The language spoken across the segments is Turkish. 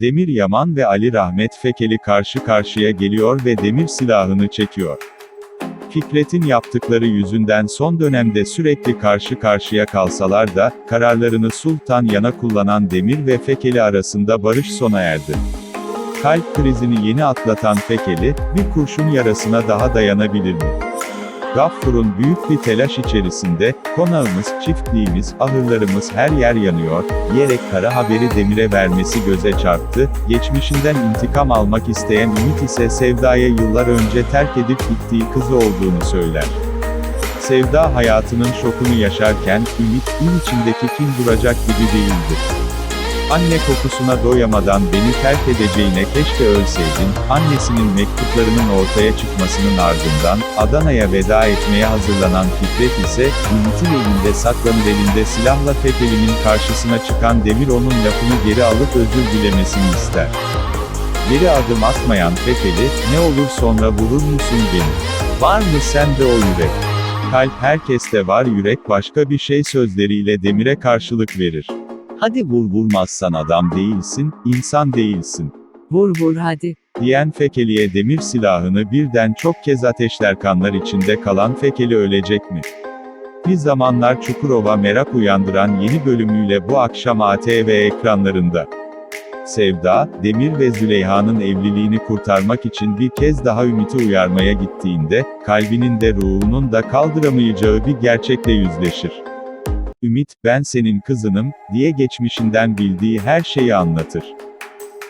Demir Yaman ve Ali Rahmet Fekeli karşı karşıya geliyor ve demir silahını çekiyor. Fikret'in yaptıkları yüzünden son dönemde sürekli karşı karşıya kalsalar da, kararlarını sultan yana kullanan Demir ve Fekeli arasında barış sona erdi. Kalp krizini yeni atlatan Fekeli, bir kurşun yarasına daha dayanabilir mi? Gaffur'un büyük bir telaş içerisinde, konağımız, çiftliğimiz, ahırlarımız her yer yanıyor, diyerek kara haberi Demir'e vermesi göze çarptı, geçmişinden intikam almak isteyen Ümit ise Sevda'ya yıllar önce terk edip gittiği kızı olduğunu söyler. Sevda hayatının şokunu yaşarken, Ümit, gün içindeki kin duracak gibi değildir. Anne kokusuna doyamadan beni terk edeceğine keşke ölseydin, annesinin mektuplarının ortaya çıkmasının ardından, Adana'ya veda etmeye hazırlanan Fikret ise, Ümit'in elinde saklanır elinde silahla Fekeli'nin karşısına çıkan Demir onun lafını geri alıp özür dilemesini ister. Geri adım atmayan Fekeli, ne olur sonra vurur musun beni? Var mı sende o yürek? Kalp herkeste var yürek başka bir şey sözleriyle Demir'e karşılık verir. Hadi vur vurmazsan adam değilsin, insan değilsin. Vur vur hadi. Diyen Fekeli'ye demir silahını birden çok kez ateşler kanlar içinde kalan Fekeli ölecek mi? Bir zamanlar Çukurova merak uyandıran yeni bölümüyle bu akşam ATV ekranlarında. Sevda, Demir ve Züleyha'nın evliliğini kurtarmak için bir kez daha Ümit'i uyarmaya gittiğinde, kalbinin de ruhunun da kaldıramayacağı bir gerçekle yüzleşir. Ümit, ben senin kızınım, diye geçmişinden bildiği her şeyi anlatır.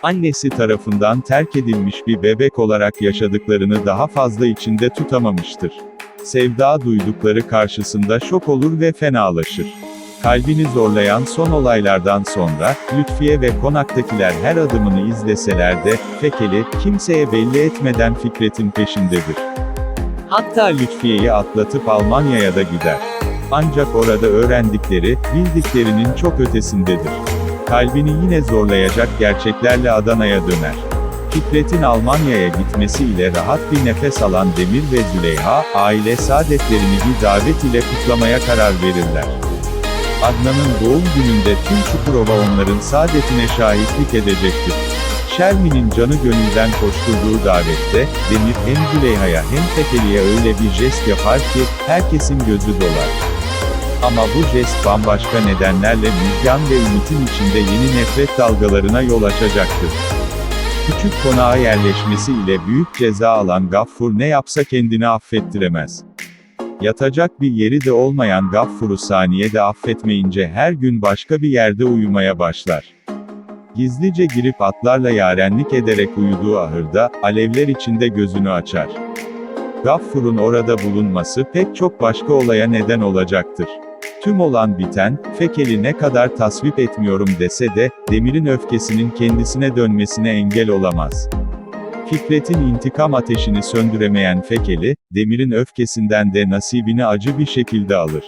Annesi tarafından terk edilmiş bir bebek olarak yaşadıklarını daha fazla içinde tutamamıştır. Sevda duydukları karşısında şok olur ve fenalaşır. Kalbini zorlayan son olaylardan sonra, Lütfiye ve konaktakiler her adımını izleseler de, Fekeli, kimseye belli etmeden Fikret'in peşindedir. Hatta Lütfiye'yi atlatıp Almanya'ya da gider. Ancak orada öğrendikleri, bildiklerinin çok ötesindedir. Kalbini yine zorlayacak gerçeklerle Adana'ya döner. Fikret'in Almanya'ya gitmesiyle rahat bir nefes alan Demir ve Züleyha, aile saadetlerini bir davet ile kutlamaya karar verirler. Adnan'ın doğum gününde tüm Çukurova onların saadetine şahitlik edecektir. Şermin'in canı gönülden koşturduğu davette, Demir hem Züleyha'ya hem Fekeli'ye öyle bir jest yapar ki, herkesin gözü dolar. Ama bu jest bambaşka nedenlerle Müjgan ve Ümit'in içinde yeni nefret dalgalarına yol açacaktır. Küçük konağa yerleşmesi ile büyük ceza alan Gaffur ne yapsa kendini affettiremez. Yatacak bir yeri de olmayan Gaffur'u saniyede affetmeyince her gün başka bir yerde uyumaya başlar. Gizlice girip atlarla yarenlik ederek uyuduğu ahırda, alevler içinde gözünü açar. Gaffur'un orada bulunması pek çok başka olaya neden olacaktır. Tüm olan biten, Fekeli ne kadar tasvip etmiyorum dese de, Demir'in öfkesinin kendisine dönmesine engel olamaz. Fikret'in intikam ateşini söndüremeyen Fekeli, Demir'in öfkesinden de nasibini acı bir şekilde alır.